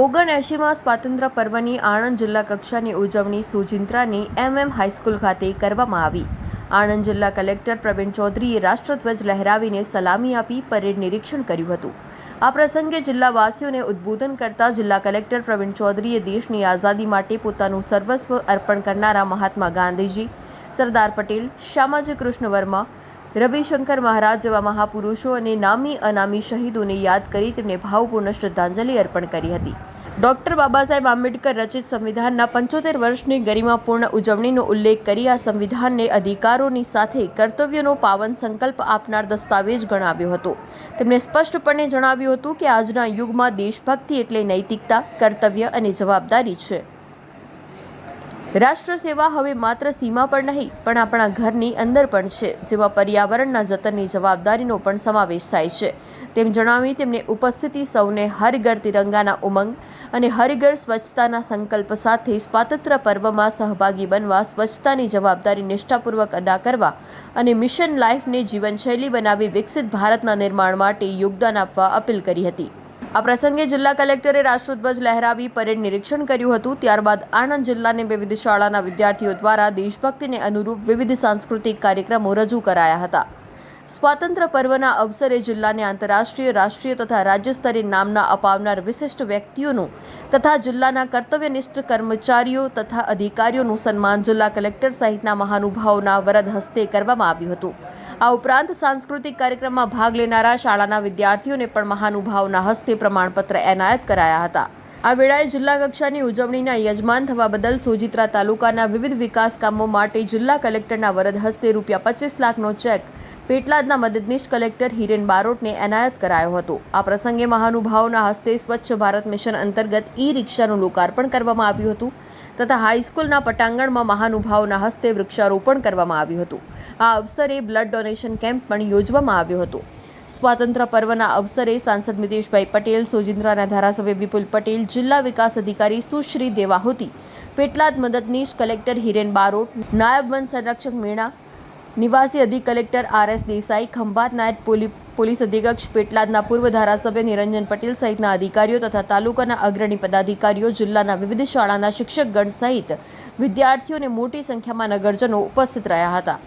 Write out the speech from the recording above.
ઓગણએંશીમાં સ્વાતંત્ર્ય પર્વની આણંદ જિલ્લા કક્ષાની ઉજવણી સુજિંત્રાની એમએમ હાઈસ્કૂલ ખાતે કરવામાં આવી. આણંદ જિલ્લા કલેક્ટર પ્રવીણ ચૌધરીએ રાષ્ટ્રધ્વજ લહેરાવીને સલામી આપી પરેડ નિરીક્ષણ કર્યું હતું. આ પ્રસંગે જિલ્લાવાસીઓને ઉદ્બોધન કરતા જિલ્લા કલેક્ટર પ્રવીણ ચૌધરીએ દેશની આઝાદી માટે પોતાનું સર્વસ્વ અર્પણ કરનારા મહાત્મા ગાંધીજી, સરદાર પટેલ, શ્યામાજી કૃષ્ણ વર્મા રવિશંકર મહારાજ જેવા મહાપુરુષો અને નામી અનામી શહીદોને યાદ કરી તેમને ભાવપૂર્ણ શ્રદ્ધાંજલિ અર્પણ કરી હતી. ડોક્ટર બાબા સાહેબ આંબેડકર રચિત સંવિધાનના પંચોતેર વર્ષની ગરિમાપૂર્ણ ઉજવણીનો ઉલ્લેખ કરી આ સંવિધાનને અધિકારોની સાથે કર્તવ્યનો પાવન સંકલ્પ આપનાર દસ્તાવેજ ગણાવ્યો હતો. તેમણે સ્પષ્ટપણે જણાવ્યું હતું કે આજના યુગમાં દેશભક્તિ એટલે નૈતિકતા, કર્તવ્ય અને જવાબદારી છે. રાષ્ટ્ર સેવા હવે માત્ર સીમા પર નહીં, પણ આપણા ઘરની અંદર પણ છે, જેમાં પર્યાવરણના જતનની જવાબદારીનો પણ સમાવેશ થાય છે. તેમ જણાવી તેમની ઉપસ્થિતિ સૌને હર તિરંગાના ઉમંગ અને હર સ્વચ્છતાના સંકલ્પ સાથે સ્વાતંત્ર્ય પર્વમાં સહભાગી બનવા, સ્વચ્છતાની જવાબદારી નિષ્ઠાપૂર્વક અદા કરવા અને મિશન લાઈફને જીવનશૈલી બનાવી વિકસિત ભારતના નિર્માણ માટે યોગદાન આપવા અપીલ કરી હતી. આ પ્રસંગે જિલ્લા કલેક્ટરે રાષ્ટ્રધ્વજ લહેરાવી પરેડ નિરીક્ષણ કર્યું હતું. ત્યારબાદ આણંદ જિલ્લાની વિવિધ શાળાના વિદ્યાર્થીઓ દ્વારા દેશભક્તિને અનુરૂપ વિવિધ સાંસ્કૃતિક કાર્યક્રમો રજૂ કરાયા હતા. સ્વાતંત્ર્ય પર્વના અવસરે જિલ્લાને આંતરરાષ્ટ્રીય, રાષ્ટ્રીય તથા રાજ્ય સ્તરે નામના અપાવનાર વિશિષ્ટ વ્યક્તિઓનું તથા જિલ્લાના કર્તવ્યનિષ્ઠ કર્મચારીઓ તથા અધિકારીઓનું સન્માન જિલ્લા કલેક્ટર સહિતના મહાનુભાવોના વરદ હસ્તે કરવામાં આવ્યું હતું. આ ઉપરાંત સાંસ્કૃતિક કાર્યક્રમમાં ભાગ લેનારા શાળાના વિદ્યાર્થીઓને પણ મહાનુભાવના હસ્તે પ્રમાણપત્ર એનાયત કરાયા હતા. આ વેળાએ જિલ્લા કક્ષાની ઉજવણીના યજમાન થવા બદલ સોજિત્રા તાલુકાના વિવિધ વિકાસ કામો માટે જિલ્લા કલેક્ટરના વરદ હસ્તે રૂપિયા પચીસ લાખનો ચેક, પેટલાદના મદદનીશ કલેક્ટર હિરેન બારોટને એનાયત કરાયો હતો. આ પ્રસંગે મહાનુભાવોના હસ્તે સ્વચ્છ ભારત મિશન અંતર્ગત ઈ રિક્ષાનું લોકાર્પણ કરવામાં આવ્યું હતું તથા હાઈસ્કૂલના પટાંગણમાં મહાનુભાવોના હસ્તે વૃક્ષારોપણ કરવામાં આવ્યું હતું. આ અવસરે બ્લડ ડોનેશન કેમ્પ પણ યોજવામાં આવ્યો હતો. સ્વાતંત્ર્ય પર્વના અવસરે સાંસદ મિતેશભાઈ પટેલ, સોજિંદ્રાના ધારાસભ્ય વિપુલ પટેલ, જિલ્લા વિકાસ અધિકારી સુશ્રી દેવાહુતી, પેટલાદ મદદનીશ કલેક્ટર હિરેન બારોટ, નાયબ વન સંરક્ષક મીણા, નિવાસી અધિક collector R S Desai, Khambhat નાયબ પોલી- પોલીસ અધિક્ષક પેટલાદના પૂર્વ ધારાસભ્ય નિરંજન પટેલ સહિતના અધિકારીઓ તથા તાલુકાના અગ્રણી પદાધિકારીઓ, જિલ્લાના વિવિધ શાળાના શિક્ષકગણ સહિત વિદ્યાર્થીઓને મોટી સંખ્યામાં નગરજનો ઉપસ્થિત રહ્યા હતા.